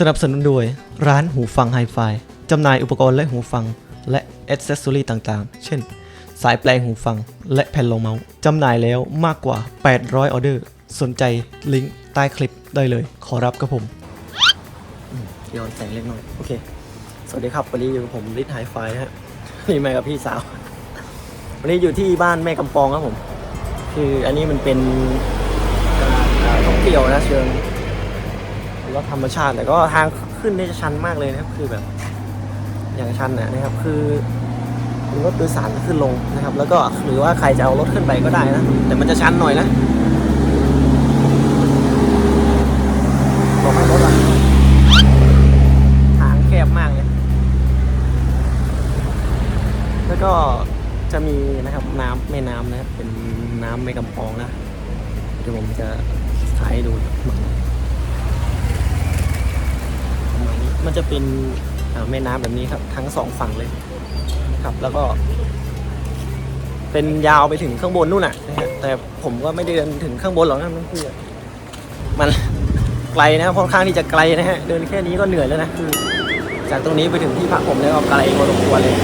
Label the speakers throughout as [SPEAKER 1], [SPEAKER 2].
[SPEAKER 1] สนับสนุนโดยร้านหูฟังไฮไฟจำหน่ายอุปกรณ์และหูฟัง และอ c เซสซอรีต่างๆ เช่น สายแปลงหูฟัง และแผ่นรองเมาส์จำหน่ายแล้วมากกว่า 800 ออเดอร์ สนใจลิงก์ใต้คลิปได้เลย ขอรับกับผมย้อนแสงเล็กน้อย โอเค สวัสดีครับ วันนี้อยู่กับผมลิทไฮไฟนะฮะนี่มากับพี่สาว วันนี้อยู่ที่บ้านแม่กำปองครับผม คืออันนี้มันเป็นการท่องเที่ยวนะเชิง รถธรรมชาติแต่ก็ทางขึ้นนี่จะชันมากเลยนะครับ คือแบบ อย่างชันนะนะครับ คือรถโดยสารขึ้นลงนะครับ แล้วก็หรือว่าใครจะเอารถขึ้นไปก็ได้นะ แต่มันจะชันหน่อยนะบอกให้รถอะทางแคบมากเลย แล้วก็จะมีนะครับน้ำแม่น้ำนะครับเป็นน้ำแม่กำปองนะเดี๋ยวผมจะถ่ายให้ดูประ มันจะเป็นแม่น้ำแบบนี้ครับ ทั้งสองฝั่งเลยครับ แล้วก็ เป็นยาวไปถึงข้างบนนู่นน่ะนะฮะแต่ผมก็ไม่ได้เดินถึงข้างบนหรอกนะมันคือมันไกลนะค่อนข้างที่จะไกลนะฮะเดินแค่นี้ก็เหนื่อยแล้วนะคือจากตรงนี้ไปถึงที่พักผมเนี่ยก็ไกลพอสมควรเลย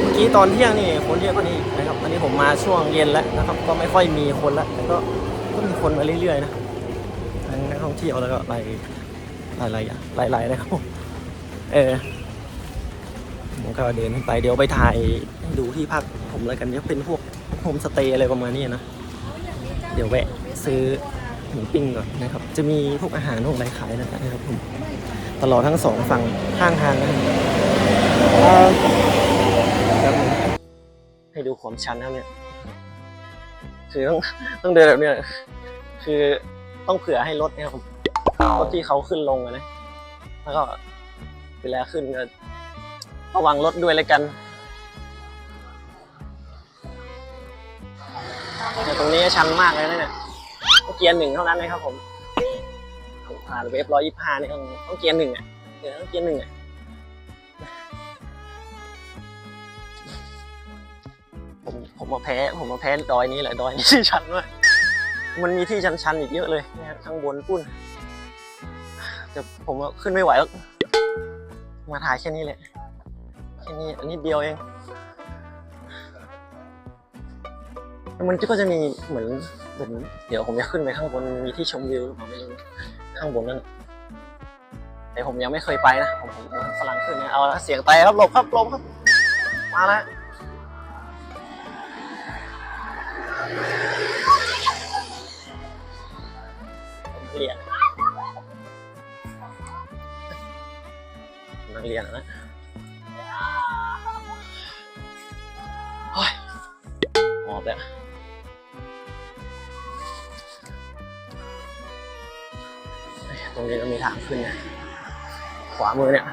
[SPEAKER 1] เมื่อกี้ตอนเที่ยงนี่คนเยอะกว่านี้นะครับอันนี้ผมมาช่วงเย็นแล้วนะครับ ก็ไม่ค่อยมีคนแล้วแต่ก็ก็มีคนมาเรื่อยๆนะทั้งนักท่องเที่ยวแล้วก็หลาย หลายหลายอย่างหลายๆนะครับเออผมก็เดินไปเดี๋ยวไปถ่ายดูที่พักผมแล้วกันเนี่ยเป็นพวกโฮมสเตย์อะไรประมาณนี้นะ เดี๋ยวแวะซื้อหมูปิ้งก่อนนะครับ จะมีพวกอาหารพวกอะไรขายนะครับผมตลอดทั้งสองฝั่งข้างทางนะครับให้ดูความชันครับเนี่ยคือต้องต้องเดินแบบเนี้ยคือต้องเผื่อให้รถเนี่ยครับ รถที่เขาขึ้นลงนะ แล้วก็เวลาขึ้นก็ระวังรถด้วยเลยกันแต่ตรงนี้ชันมากเลยนะเนี่ยต้องเกียร์หนึ่งเท่านั้นนะครับผมผ่านเวฟร้อยยี่ห้านี่ต้องต้องเกียร์หนึ่งอะเดี๋ยวต้องเกียร์หนึ่งอะผมผมมาแพ้ผมมาแพ้ดอยนี้แหละดอยนี้ที่ชันมากมันมีที่ชันๆอีกเยอะเลยนะครับข้างบนปุ้น แต่ผมขึ้นไม่ไหวแล้วมาถ่ายแค่นี้แหละแค่นี้อันนี้เดียวเองมันก็จะมีเหมือนเหมือนเดี๋ยวผมจะขึ้นไปข้างบนมีที่ชมวิวหรือเปล่าไม่รู้ข้างบนนั่นแต่ผมยังไม่เคยไปนะผมผมฝรั่งขึ้นเนี่ยเอาละเสียงไตครับหลบครับหลบครับมาแล้ว เรียนนะโอ้ยหอบแล้วตรงนี้ก็มีทางขึ้นนี่ยขวามือเนี่ย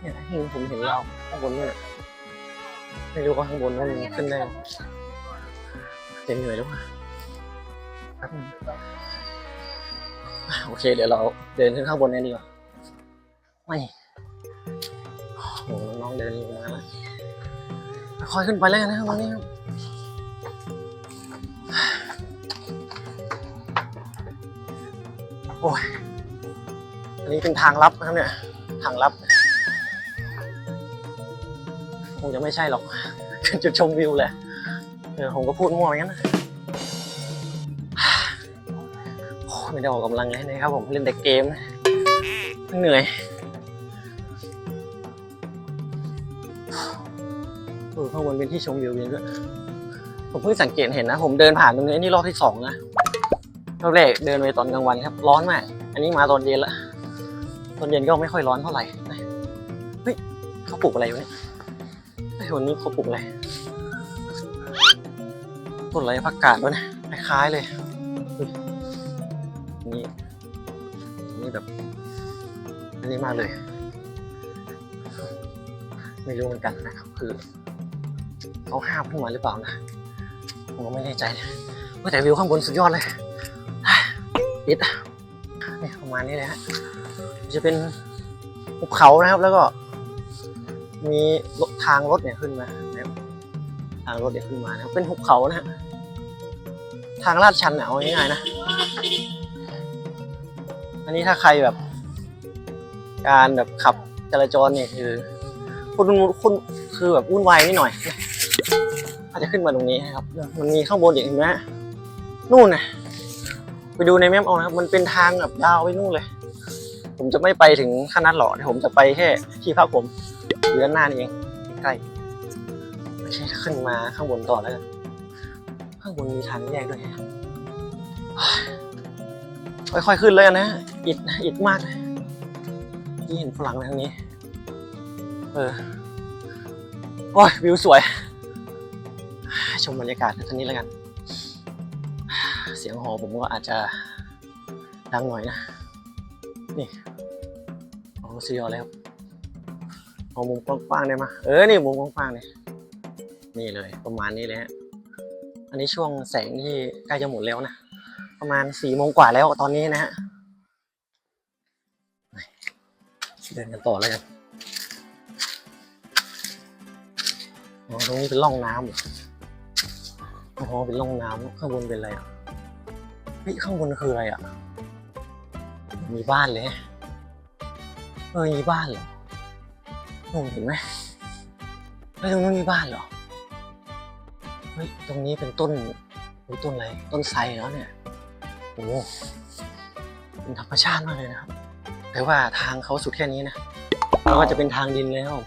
[SPEAKER 1] เนี่ยที่ผมเห็นเราข้างบนเนี่ยไม่รู้ว่าข้างบนมันขึ้นได้ไหมจะเหนื่อยหรือเปล่าโอเค เดี๋ยวเราเดินขึ้นข้างบนกันดีกว่า ไม่โอ้น้องเดินลงมาแล้วค่อยขึ้นไปแล้วกันนะครับตอนนี้ครับโอ้ยอันนี้เป็นทางลับนะครับเนี่ย ทางลับ คงจะไม่ใช่หรอกเป็นจุดชมวิวแหละเออผมก็พูดมั่วอย่างนั้นโอ้ไม่ได้ออกกำลังเลยนะครับผมเล่นแต่เกม เหนื่อย ข้างบนเป็นที่ชมวิวจริงด้วยผมเพิ่งสังเกตเห็นนะ ผมเดินผ่านตรงนี้นี่รอบที่สองนะรอบแรกเดินไปตอนกลางวันครับ ร้อนมาก อันนี้มาตอนเย็นละตอนเย็นก็ไม่ค่อยร้อนเท่าไหร่เฮ้ยเขาปลูกอะไรวะเนี่ยไอ้ยวันนี้เขาปลูกอะไรต้นอะไรผักกาดวะเนี่ยคล้ายเลยนี่นี่แบบอันนี้มากเลย ไม่รู้เหมือนกันนะครับคือ เขาห้ามขึ้นมาหรือเปล่านะผมก็ไม่แน่ใจว่าแต่วิวข้างบนสุดยอดเลยปิดนี่ประมาณนี้เลยฮะจะเป็นภูเขานะครับแล้วก็ มีทางรถเนี่ยขึ้นมานะครับทางรถเนี่ยขึ้นมานะครับเป็นภูเขานะฮะทางลาดชันเนี่ยเอาง่ายๆนะ อันนี้ถ้าใครแบบ การแบบขับจราจรเนี่ยคือคุณคุณคือแบบวุ่นวายนิดหน่อย อาจจะขึ้นมาตรงนี้นะครับ มันมีข้างบนอีกเห็นไหมนู่นนะไปดูในแมปเอานะครับ มันเป็นทางแบบยาวไปนู่นเลย ผมจะไม่ไปถึงขนาดหล่อผมจะไปแค่ที่พักผมอยู่ด้านหน้านี่เองใกล้โอเคขึ้นมาข้างบนต่อแล้วกันข้างบนมีทางแยกด้วยค่อยๆขึ้นเลยนะอิดอิดมากเลยที่เห็นฝรั่งทางนี้ เออโอ้ยวิวสวย ชมบรรยากาศท่านี้แล้วกัน เสียงหอผมก็อาจจะดังหน่อยนะ นี่โอ้ซีออแล้วเอามุมกว้างๆได้มาเออ นี่มุมกว้างๆเนี่ยนี่เลยประมาณนี้เลยฮะ อันนี้ช่วงแสงที่ใกล้จะหมดแล้วนะ ประมาณสี่โมงกว่าแล้วตอนนี้นะฮะเดินกันต่อแล้วกันอ๋อตรงนี้เป็นร่องน้ำเหร อ๋อเป็นร่องน้ำข้างบนเป็นอะไรอะเฮ้ยข้างบนคืออะไรอะ มีบ้านเลยเออมีบ้านเหรอมองเห็นไหมเฮ้ยตรงนู้นมีบ้านเหรอเฮ้ยตรงนี้เป็นต้นต้นอะไรต้นไทรแล้วเนี่ยโอ้โหเป็นธรรมชาติมากเลยนะครับแต่ว่าทางเขาสุดแค่นี้นะแล้วก็จะเป็นทางดินเลยครับผม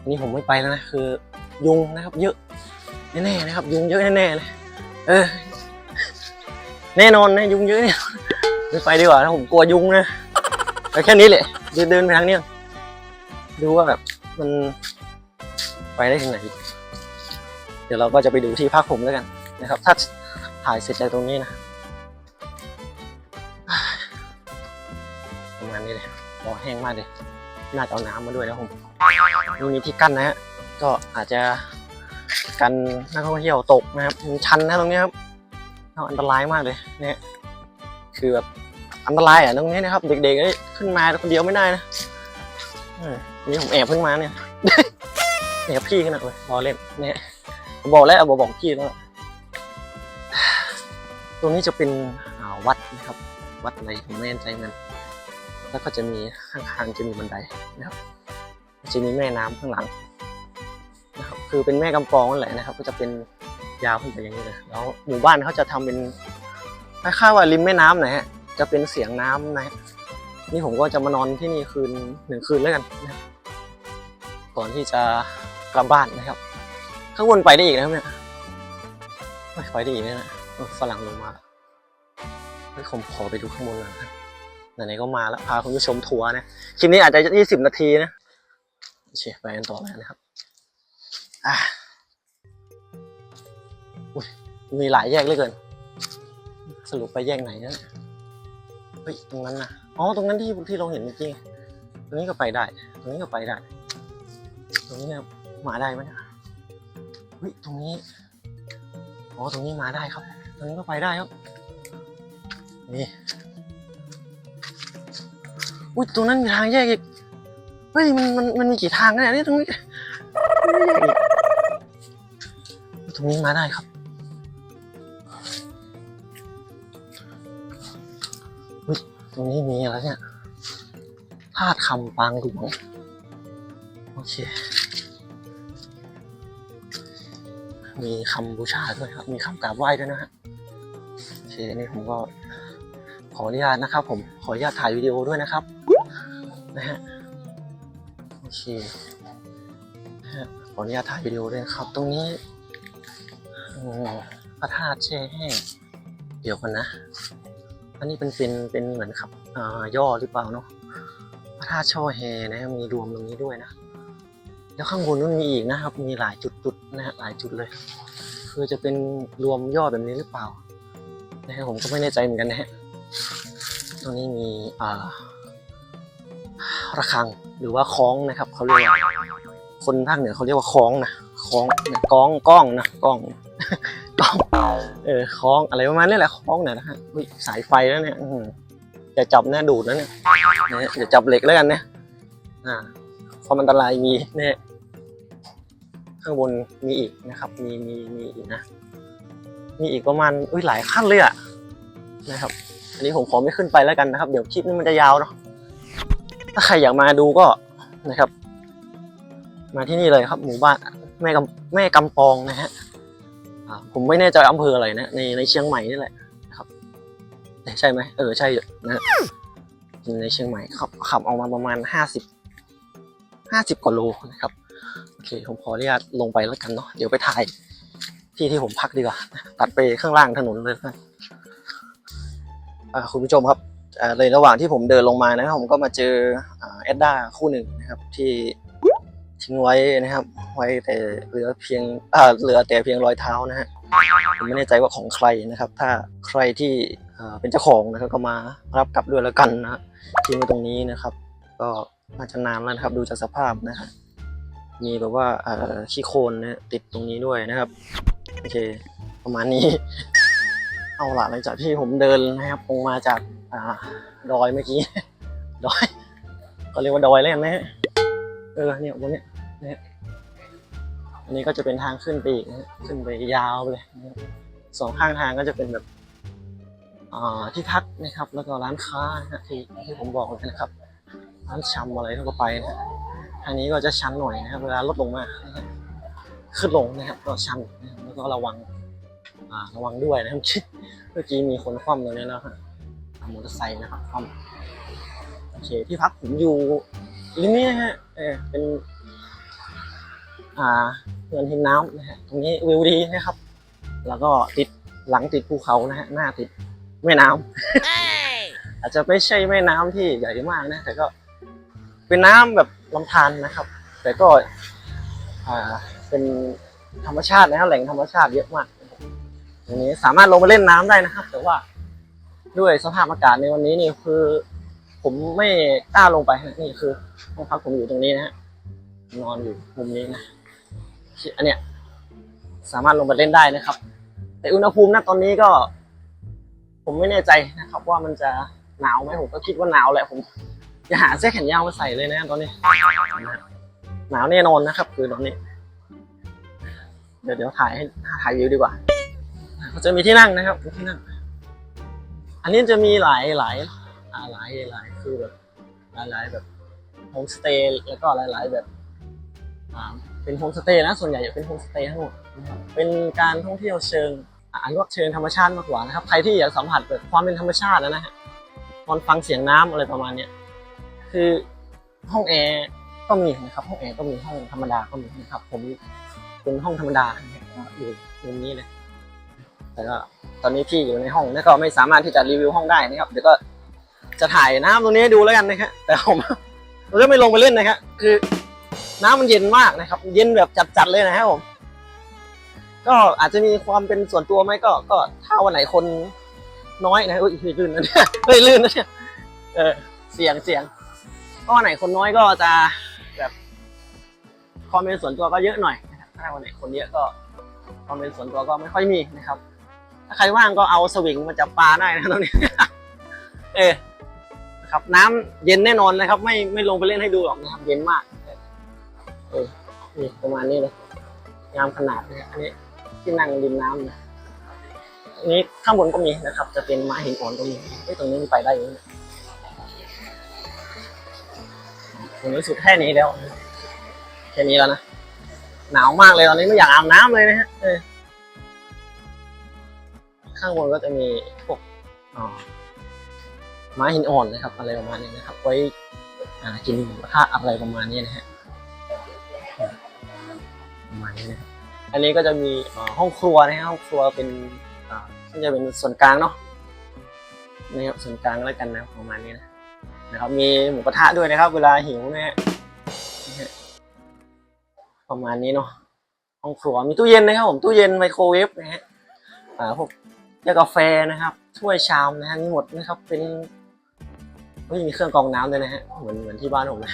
[SPEAKER 1] อันนี้ผมไม่ไปแล้วนะคือยุงนะครับ เยอะ แน่ๆนะครับ ยุงเยอะแน่ๆเลยเออ แน่นอนนะยุงเยอะเนี่ยไปดีกว่านะผมกลัวยุงนะไปแค่นี้แหละเดินเดินไปทางเนี้ยดูว่าแบบมันไปได้ถึงไหน เดี๋ยวเราก็จะไปดูที่พักผมแล้วกันนะครับ ถ้าถ่ายเสร็จจากตรงนี้นะประมาณนี้เลยรอแห้งมากเลย น่าจะเอาน้ำมาด้วยนะผมตรงนี้ที่กั้นนะฮะ ก็อาจจะ กันนักท่องเที่ยวตกนะครับมันชันนะตรงนี้ครับอันตรายมากเลยเนี่ยคือแบบอันตรายอะตรงนี้นะครับ เด็กๆขึ้นมาคนเดียวไม่ได้นะอนนี้ผมแอบขึ้นมาเนี่ยแอบพี่ขึ้นมาเลยรอเล่นเนี่ยผมบอกแล้วบอกบอกพี่แล้วตรงนี้จะเป็นวัดนะครับ วัดอะไรผมไม่แน่ใจมันแล้วก็จะมีข้างๆจะมีบันไดนะครับจะมีแม่น้ำข้างหลัง คือเป็นแม่กำปองนั่นแหละนะครับ ก็จะเป็นยาวขึ้นไปอย่างนี้เลยแล้วหมู่บ้านเขาจะทำเป็นคล้ายๆว่าริมแม่น้ำนะฮะจะเป็นเสียงน้ำนะฮะนี่ผมก็จะมานอนที่นี่คืนหนึ่งคืนแล้วกันนะครับก่อนที่จะกลับบ้านนะครับ ข้างบนไปได้อีกนะครับเนี่ยไปได้อีกนะเนี่ยเออฝรั่งลงมาแล้วผมขอไปดูข้างบนหน่อยนะไหนๆก็มาแล้วพาคุณผู้ชมทัวร์นะคลิปนี้อาจจะยี่สิบนาทีนะโอเคไปกันต่อเลยนะครับ อะมีหลายแยกเหลือเกิน สรุปไปแยกไหนนะเฮ้ยตรงนั้นนะอ๋อตรงนั้นที่ที่เราเห็นจริงตรงนี้ก็ไปได้ ตรงนี้ก็ไปได้ ตรงนี้เนี่ยมาได้ไหมเนี่ยเฮ้ยตรงนี้อ๋อตรงนี้มาได้ครับ ตรงนี้ก็ไปได้ครับ นี่อุ้ยตรงนั้นมีทางแยกอีกเฮ้ยมันมันมันมีกี่ทางกันเนี่ยนี่ตรงนี้ รงนี้มาได้ครับ ตรงนี้มีอะไรเนี่ยธาตุคำปางหลวงโอเค มีคำบูชาด้วยครับ มีคำกราบไหว้ด้วยนะฮะโอเคอันนี่ผมก็ขออนุญาตนะครับ ผมขออนุญาตถ่ายวิดีโอด้วยนะครับนะฮะโอเคนะฮะขออนุญาตถ่ายวิดีโอด้วยครับ ตรงนี้ พระธาตุแช่แห้ง เดี๋ยวกันนะ อันนี้เป็นเป็นเป็นเหมือนครับอ่าย่อหรือเปล่าเนาะ พระธาตุช่อแฮนะมีรวมตรงนี้ด้วยนะ แล้วข้างบนนู้นมีอีกนะครับ มีหลายจุดๆนะฮะหลายจุดเลย คือจะเป็นรวมย่อแบบนี้หรือเปล่านะฮะผมก็ไม่แน่ใจเหมือนกันนะฮะ ตรงนี้มีอ่าระฆังหรือว่าคล้องนะครับเขาเรียกว่าคนภาคเหนือเขาเรียกว่าคล้องนะคล้องนะก้องกล้องนะกล้อง กล้องเออคล้องอะไรประมาณนี้แหละคล้องเนี่ยนะฮะสายไฟแล้วเนี่ยอื้อหืออย่าจับนะดูดนะเนี่ยนะอย่าจับเหล็กแล้วกันนะอ่าความอันตรายมีเนี่ยข้างบนมีอีกนะครับ มีมีมีอีกนะ มีอีกประมาณอุ้ยหลายขั้นเลยอะนะครับ อันนี้ผมขอไม่ขึ้นไปแล้วกันนะครับ เดี๋ยวคลิปนี้มันจะยาวเนาะถ้าใครอยากมาดูก็นะครับ มาที่นี่เลยครับ หมู่บ้านแม่กำแม่กำปองนะฮะ ผมไม่แน่ใจอำเภออะไรนะในในเชียงใหม่นี่แหละนะครับใช่ไหมเออใช่นะในเชียงใหม่ขับขับออกมาประมาณห้าสิบห้าสิบกว่าโลนะครับโอเคผมขออนุญาตลงไปแล้วกันเนาะเดี๋ยวไปถ่ายที่ที่ผมพักดีกว่าตัดไปข้างล่างถนนเลยนอ่าคุณผู้ชมครับในระหว่างที่ผมเดินลงมานะครับผมก็มาเจออ่าแอดด้าคู่หนึ่งนะครับที่ ทิ้งไว้นะครับ ไว้แต่เหลือเพียงอ่าเหลือแต่เพียงรอยเท้านะฮะผมไม่แน่ใจว่าของใครนะครับ ถ้าใครที่อ่าเป็นเจ้าของนะครับก็มารับกลับด้วยแล้วกันนะฮะทิ้งไว้ตรงนี้นะครับ ก็น่าจะนานแล้วนะครับดูจากสภาพนะครับมีแบบว่าเอ่อขี้โคลนนะติดตรงนี้ด้วยนะครับโอเค ประมาณนี้ เอาละหลังจากที่ผมเดินนะครับลงมาจากอ่าดอยเมื่อกี้ดอย ก็เรียกว่าดอยแล้วนะเออเนี่ยบนเนี้ย นะอันนี้ก็จะเป็นทางขึ้นไปอีกนะขึ้นไปยาวไปเลยนะสองข้างทางก็จะเป็นแบบที่พักนะครับ แล้วก็ร้านค้านะฮะที่ที่ผมบอกเลยนะครับ ร้านชำอะไรทั่วไปนะฮะทางนี้ก็จะชันหน่อยนะครับเวลารถลงมาขึ้นลงนะครับ ก็ชันนะแล้วก็ระวังระวังด้วยนะครับเมื่อกี้มีคนคว่ำตรงนี้แล้วฮะมอเตอร์ไซค์นะครับคว่ำโอเคที่พักผมอยู่ริมนี้นะฮะเออเป็น อ่าเงินทินน้ำนะฮะตรงนี้วิวดีนะครับ แล้วก็ติดหลังติดภูเขานะฮะหน้าติดแม่น้ำอาจจะไม่ใช่แม่น้ำที่ใหญ่มากนะ แต่ก็เป็นน้ำแบบลำธารนะครับ แต่ก็อ่าเป็นธรรมชาตินะครับแหล่งธรรมชาติเยอะมากตรงนี้สามารถลงไปเล่นน้ำได้นะครับ แต่ว่าด้วยสภาพอากาศในวันนี้นี่คือ ผมไม่กล้าลงไปนะนี่คือห้องพักผมอยู่ตรงนี้นะฮะนอนอยู่มุมนี้นะ อันเนี้ยสามารถลงไปเล่นได้นะครับ แต่อุณหภูมิณตอนนี้ก็ ผมไม่แน่ใจนะครับ ว่ามันจะหนาวไหมผมก็คิดว่าหนาวแหละผมจะหาเสื้อแขนยาวมาใส่เลยนะตอนนี้ หนาวแน่นอนนะครับ คือตอนนี้ เดี๋ยวเดี๋ยวถ่ายให้ถ่ายวิวดีกว่าก็จะมีที่นั่งนะครับที่นั่ง อันนี้จะมีหลายหลายหลายหลายคือแบบหลายหลายแบบโฮมสเตย์แล้วก็หลายหลายแบบ เป็นโฮมสเตย์นะส่วนใหญ่จะเป็นโฮมสเตย์ทั้งหมดนะครับเป็นการท่องเที่ยวเชิงอ่าอันว่าเชิงธรรมชาติมากกว่านะครับใครที่อยากสัมผัสแบบความเป็นธรรมชาตินะฮะตอนฟังเสียงน้ำอะไรประมาณเนี้ยคือห้องแอร์ก็มีนะครับห้องแอร์ก็มีห้องธรรมดาก็มีนะครับ ผมเป็นห้องธรรมดาอยู่มุมนี้เลยแต่ก็ตอนนี้พี่อยู่ในห้องแล้วก็ไม่สามารถที่จะรีวิวห้องได้นะครับเดี๋ยวก็จะถ่ายน้ำตรงนี้ดูแล้วกันนะครับแต่ผมผมจะไม่ลงไปเล่นนะครับคือ น้ำมันเย็นมากนะครับ เย็นแบบจัดๆเลยนะครับผม ก็อาจจะมีความเป็นส่วนตัวไหมก็ก็ถ้าวันไหนคนน้อยนะอุ้ยลื่นนะเนี่ยเฮ้ยลื่นนะเนี่ยเออเสียงเสียงก็วันไหนคนน้อยก็จะแบบความเป็นส่วนตัวก็เยอะหน่อยนะครับถ้าวันไหนคนเยอะก็ความเป็นส่วนตัวก็ไม่ค่อยมีนะครับ ถ้าใครว่างก็เอาสวิงมาจับปลาได้นะตรงนี้เออครับน้ำเย็นแน่นอนนะครับ ไม่ไม่ลงไปเล่นให้ดูหรอกนะครับเย็นมาก นี่ประมาณนี้เลยงามขนาดนะอันนี้ที่นั่งริมน้ำนะอันนี้ข้างบนก็มีนะครับ จะเป็นไม้หินอ่อนก็มีเอ้ยตรงนี้มันไปได้อยู่นะตรงนี้สุดแค่นี้แล้วแค่นี้แล้วนะหนาวมากเลยตอนนี้ไม่อยากอาบน้ำเลยนะฮะข้างบนก็จะมีพวกไม้หินอ่อนนะครับ อะไรประมาณนี้นะครับ ไว้กินหมูกระทะอะไรประมาณนี้นะฮะ อันนี้ก็จะมีห้องครัวนะฮะห้องครัวเป็นซึ่งจะเป็นส่วนกลางเนาะนะครับส่วนกลางแล้วกันนะประมาณนี้นะนะครับ มีหมูกระทะด้วยนะครับ เวลาหิวนะฮะประมาณนี้เนาะห้องครัวมีตู้เย็นนะครับผมตู้เย็นไมโครเวฟนะฮะอ่าพวกแก้วกาแฟนะครับถ้วยชามนะฮะมีหมดนะครับเป็นไม่มีเครื่องกรองน้ำเลยนะฮะเหมือนเหมือนที่บ้านผมเลย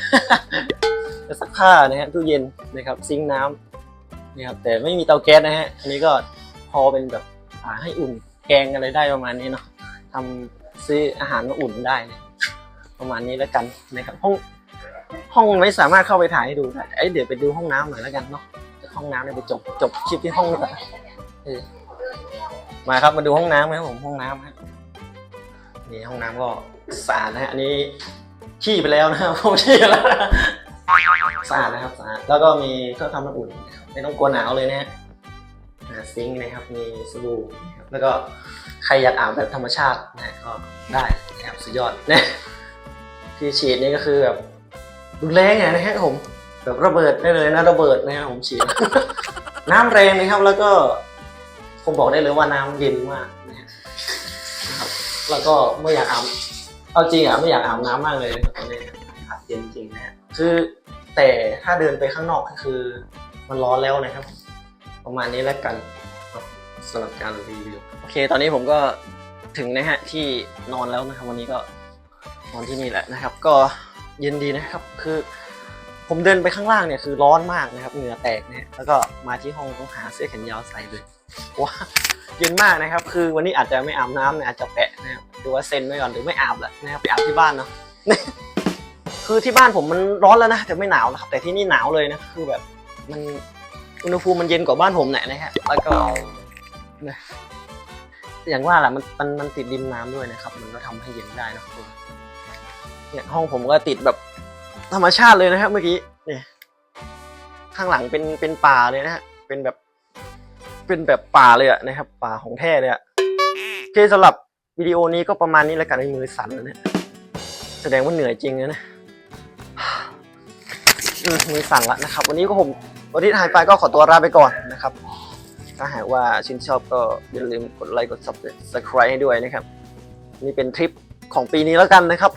[SPEAKER 1] ซักผ้านะฮะตู้เย็นนะครับซิงค์น้ำ นะครับแต่ไม่มีเตาแก๊สนะฮะอันนี้ก็พอเป็นแบบอ่าให้อุ่นแกงอะไรได้ประมาณนี้เนาะทำซื้ออาหารมาอุ่นได้นะประมาณนี้แล้วกันนะครับห้องห้องไม่สามารถเข้าไปถ่ายให้ดูได้เอ้ยเดี๋ยวไปดูห้องน้ำหน่อยแล้วกันเนาะห้องน้ำเนี่ยไปจบจบคลิปที่ห้องก่ออมาครับมาดูห้องน้ำไหมครับผมห้องน้ำครับนี่ห้องน้ำก็สะอาดนะฮะอันนี้ขี้ไปแล้วนะครับผมขี้แล้วสะอาดนะครับสะอาดแล้วก็มีเครื่องทำน้ำอุ่นนะครับ ไม่ต้องกลัวหนาวเลยนะฮะซิงค์นะครับมีสบู่นะครับแล้วก็ใครอยากอาบแบบธรรมชาตินะก็ได้นะครับสุดยอดนะที่ฉีดนี่ก็คือแบบรุนแรงไงนะฮะผมแบบระเบิดได้เลยนะระเบิดนะครับผมฉีด น้ำแรงนะครับแล้วก็ผมบอกได้เลยว่าน้ำเย็นมากนะฮะนะครับแล้วก็ไม่อยากอาบเอาจริงอะไม่อยากอาบน้ำมากเลยตอนนี้อากาศเย็นจริงนะฮะคือแต่ถ้าเดินไปข้างนอกก็คือ มันร้อนแล้วนะครับ ประมาณนี้แล้วกันสำหรับการรีวิวโอเค ตอนนี้ผมก็ถึงนะฮะที่นอนแล้วนะครับ วันนี้ก็นอนที่นี่แหละนะครับ ก็เย็นดีนะครับ คือ ผมเดินไปข้างล่างเนี่ยคือร้อนมากนะครับเหงื่อแตกเนี่ยแล้วก็มาที่ห้องต้องหาเสื้อแขนยาวใส่เลยว้าเย็นมากนะครับ คือวันนี้อาจจะไม่อาบน้ำเนี่ยอาจจะแปะนะครับหรือว่าเซ็นไว้ก่อนหรือไม่อาบแหละนะครับไปอาบที่บ้านเนาะคือที่บ้านผมมันร้อนแล้วนะแต่ไม่หนาวนะครับแต่ที่นี่หนาวเลยนะคือแบบ มันอุณหภูมิมันเย็นกว่าบ้านผมหน่อยนะฮะแล้วก็นะอย่างว่าแหละมันมันมันติดริมน้ำด้วยนะครับ มันก็ทำให้เย็นได้นะเนี่ยห้องผมก็ติดแบบธรรมชาติเลยนะครับ เมื่อกี้เนี่ยข้างหลังเป็นเป็นป่าเลยนะฮะเป็นแบบ เป็นแบบป่าเลยอะนะครับ ป่าของแท้เลยอะโอเคสำหรับวิดีโอนี้ก็ประมาณนี้แล้วกันในมือสั่นแล้วเนี่ยแสดงว่าเหนื่อยจริงนะมือสั่นละนะครับ วันนี้ก็ผม วันที่ถ่ายไปก็ขอตัวลาไปก่อนนะครับ ถ้าหากว่าชื่นชอบก็อย่าลืมกดไลค์กด subscribe ให้ด้วยนะครับ นี่เป็นทริปของปีนี้แล้วกันนะครับ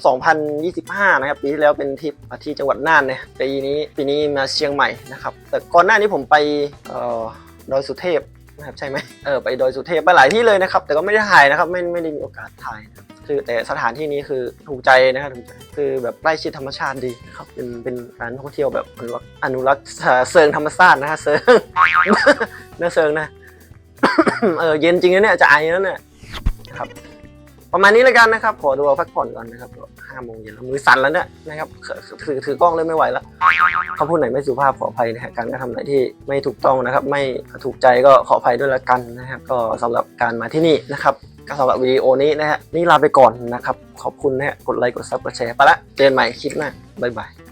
[SPEAKER 1] 2025 นะครับ ปีที่แล้วเป็นทริปที่จังหวัดน่านเนะปีนี้ปีนี้มาเชียงใหม่นะครับ แต่ก่อนหน้านี้ผมไปเอ่อดอยสุเทพนะครับใช่ไหมเออไปดอยสุเทพไปหลายที่เลยนะครับ แต่ก็ไม่ได้ถ่ายนะครับ ไม่ไม่ได้มีโอกาสถ่ายนะครับ คือแต่สถานที่นี้คือถูกใจนะครับถูกใจคือแบบใกล้ชิดธรรมชาติดีครับเป็นเป็นการท่องเที่ยวแบบอนุรักษ์อนุรักษ์เซิงธรรมชาตินะฮะเซิงเนื้อเซิงนะเออเย็นจริงนะเนี่ยจะไอแล้วเนี่ยครับ ประมาณนี้แล้วกันนะครับ ขอตัวพักผ่อนก่อนนะครับห้าโมงเย็นแล้วมือสั่นแล้วเนี่ยนะครับถือถือกล้องเลยไม่ไหวแล้วเขาพูดไหนไม่สุภาพขออภัยนะฮะการกระทำไหนที่ไม่ถูกต้องนะครับ ไม่ถูกใจก็ขออภัยด้วยละกันนะครับ ก็สำหรับการมาที่นี่นะครับ ก็สำหรับวิดีโอนี้นะฮะนี่ลาไปก่อนนะครับ ขอบคุณนะฮะกดไลค์กดซับกดแชร์ไปละเจอกันใหม่คลิปหน้าบ๊ายบาย